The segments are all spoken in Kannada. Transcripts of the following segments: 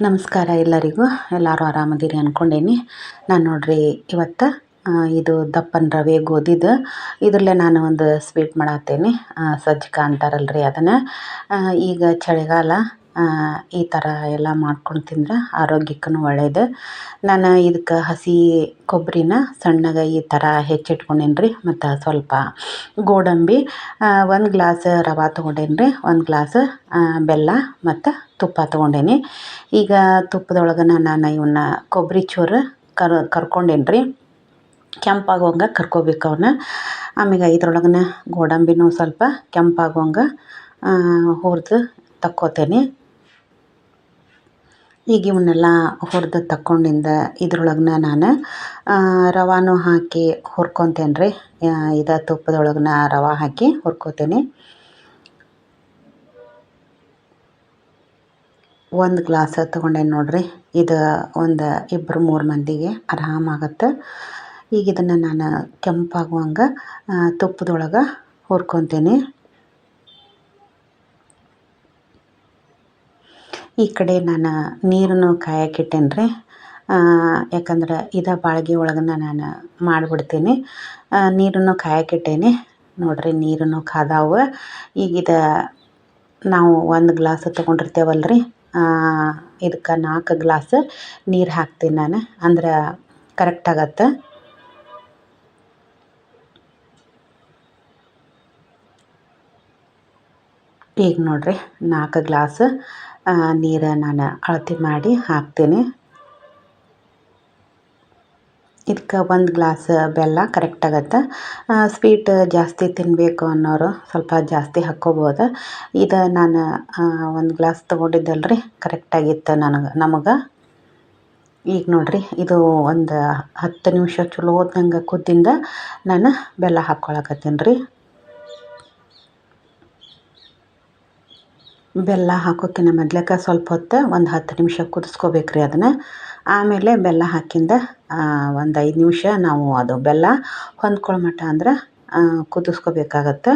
ನಮಸ್ಕಾರ ಎಲ್ಲರಿಗೂ. ಎಲ್ಲರೂ ಆರಾಮದಿರಿ ಅಂದ್ಕೊಂಡೇನಿ ನಾನು ನೋಡ್ರಿ ಇವತ್ತು ಇದು ದಪ್ಪನ ರವೆ ಗೋಧಿದು ಇದರಲ್ಲೇ ನಾನು ಒಂದು ಸ್ವೀಟ್ ಮಾಡತ್ತೇನೆ ಸಜ್ಜಿಕ ಅಂತಾರಲ್ರಿ ಅದನ್ನು. ಈಗ ಚಳಿಗಾಲ. ಈ ಥರ ಎಲ್ಲ ಮಾಡ್ಕೊಂಡು ತಿಂದ್ರೆ ಆರೋಗ್ಯಕ್ಕೂ ಒಳ್ಳೆಯದು ನಾನು ಇದಕ್ಕೆ ಹಸಿ ಕೊಬ್ಬರಿನ ಸಣ್ಣಗೆ ಈ ಥರ ಹೆಚ್ಚಿಟ್ಕೊಂಡೇನಿ ರೀ ಮತ್ತು ಸ್ವಲ್ಪ ಗೋಡಂಬಿ ಒಂದು ಗ್ಲಾಸ್ ರವೆ ತೊಗೊಂಡೇನಿ ರೀ ಒಂದು ಗ್ಲಾಸ್ ಬೆಲ್ಲ ಮತ್ತು ತುಪ್ಪ ತೊಗೊಂಡೇನಿ. ಈಗ ತುಪ್ಪದೊಳಗೆ ನಾನು ಇವನ್ನ ಕೊಬ್ಬರಿ ಚೂರು ಕರ್ ಕರ್ಕೊಂಡೇನಿ ರೀ ಕೆಂಪಾಗುವಂಗೆ ಕರ್ಕೋಬೇಕು ಅವನ್ನ ಆಮೇಲೆ ಇದ್ರೊಳಗನ ಗೋಡಂಬಿನೂ ಸ್ವಲ್ಪ ಕೆಂಪಾಗುವಂಗೆ ಹುರಿದು ತಕ್ಕೋತೇನೆ. ಈಗ ಇವನ್ನೆಲ್ಲ ಹುರಿದು ತಕ್ಕೊಂಡಿಂದ ಇದ್ರೊಳಗನ್ನ ನಾನು ರವಾನು ಹಾಕಿ ಹುರ್ಕೊತೇನೆ ರೀ ಇದು ತುಪ್ಪದೊಳಗನ ರವೆ ಹಾಕಿ ಹುರ್ಕೋತೇನೆ. ಒಂದು ಗ್ಲಾಸ್ ತೊಗೊಂಡೇನು ನೋಡ್ರಿ, ಇದು ಒಂದು ಇಬ್ಬರು ಮೂರು ಮಂದಿಗೆ ಆರಾಮಾಗತ್ತೆ ಈಗ ಇದನ್ನು ನಾನು ಕೆಂಪಾಗುವಂಗೆ ತುಪ್ಪದೊಳಗೆ ಹುರ್ಕೊತೀನಿ. ಈ ಕಡೆ ನಾನು ನೀರನ್ನು ಕಾಯಕ್ಕಿಟ್ಟೇನಿ ರೀ ಯಾಕಂದ್ರೆ ಇದು ಬಾಳ್ಗೆ ಒಳಗನ ನಾನು ಮಾಡಿಬಿಡ್ತೀನಿ. ನೀರನ್ನು ಕಾಯಕ್ಕಿಟ್ಟೇನಿ ನೋಡಿರಿ ನೀರನ್ನು ಕಾದಾವ. ಈಗ ಇದು ನಾವು ಒಂದು ಗ್ಲಾಸ್ ತೊಗೊಂಡಿರ್ತೇವಲ್ಲ ರೀ ಇದಕ್ಕೆ ನಾಲ್ಕು ಗ್ಲಾಸ್ ನೀರು ಹಾಕ್ತೀನಿ ನಾನು. ಅಂದ್ರೆ ಕರೆಕ್ಟ್ ಆಗತ್ತೆ. ಈಗ ನೋಡಿರಿ ನಾಲ್ಕು ಗ್ಲಾಸ್ ನೀರು ನಾನು ಅಳತೆ ಮಾಡಿ ಹಾಕ್ತೀನಿ. ಇದಕ್ಕೆ ಒಂದು ಗ್ಲಾಸ್ ಬೆಲ್ಲ ಕರೆಕ್ಟ್ ಆಗತ್ತೆ. ಸ್ವೀಟ್ ಜಾಸ್ತಿ ತಿನ್ನಬೇಕು ಅನ್ನೋರು ಸ್ವಲ್ಪ ಜಾಸ್ತಿ ಹಾಕ್ಕೋಬೋದು. ಇದು ನಾನು ಒಂದು ಗ್ಲಾಸ್ ತೊಗೊಂಡಿದ್ದಲ್ಲ ರೀ ಕರೆಕ್ಟಾಗಿತ್ತು ನನಗೆ, ನಮಗೆ. ಈಗ ನೋಡಿರಿ, ಇದು ಒಂದು ಹತ್ತು ನಿಮಿಷ ಚಲೋ ಹೊತ್ನಂಗೆ ಕುದ್ದಿಂದ ನಾನು ಬೆಲ್ಲ ಹಾಕ್ಕೊಳಕತ್ತೀನಿ ರೀ. ಬೆಲ್ಲ ಹಾಕೋಕ್ಕಿಂತ ಮೊದ್ಲೇಕ ಸ್ವಲ್ಪ ಹೊತ್ತು ಒಂದು ಹತ್ತು ನಿಮಿಷ ಕುದಿಸ್ಕೋಬೇಕು ರೀ ಅದನ್ನು. ಆಮೇಲೆ ಬೆಲ್ಲ ಹಾಕಿಂದ ಒಂದು ಐದು ನಿಮಿಷ ನಾವು ಅದು ಬೆಲ್ಲ ಹೊಂದ್ಕೊಳ್ಳೋ ಮಟ್ಟ ಅಂದ್ರೆ ಕುದಿಸ್ಕೋಬೇಕಾಗತ್ತೆ.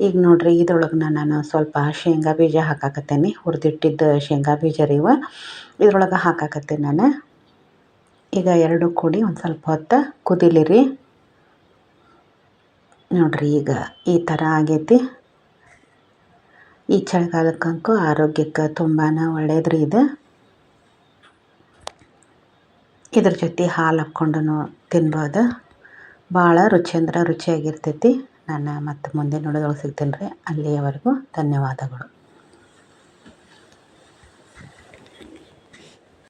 ಈಗ ನೋಡಿರಿ ಇದ್ರೊಳಗೆ ನಾನು ಸ್ವಲ್ಪ ಶೇಂಗಾ ಬೀಜ ಹಾಕಾಕತ್ತೇನೆ. ಹುರಿದಿಟ್ಟಿದ್ದ ಶೇಂಗಾ ಬೀಜ ರೀವ ಇದ್ರೊಳಗೆ ಹಾಕಾಕತ್ತೇನೆ ನಾನು. ಈಗ ಎರಡು ಕೂಡಿ ಒಂದು ಸ್ವಲ್ಪ ಹೊತ್ತು ಕುದೀಲಿ ರೀ ನೋಡಿರಿ ಈಗ ಈ ಥರ ಆಗೈತಿ. ಈ ಚಳಿಗಾಲಕ್ಕಂತೂ ಆರೋಗ್ಯಕ್ಕೆ ತುಂಬಾ ಒಳ್ಳೆಯದ್ರಿ ಇದು. ಇದ್ರ ಜೊತೆ ಹಾಲು ಹಾಕ್ಕೊಂಡು ತಿನ್ಬೋದು. ಭಾಳ ರುಚಿ ಅಂದ್ರೆ ರುಚಿಯಾಗಿರ್ತೈತಿ. ನಾನು ಮತ್ತೆ ಮುಂದೆ ನೋಡಿದೊಳಗೆ ಸಿಗ್ತೀನಿ ರೀ ಅಲ್ಲಿಯವರೆಗೂ ಧನ್ಯವಾದಗಳು.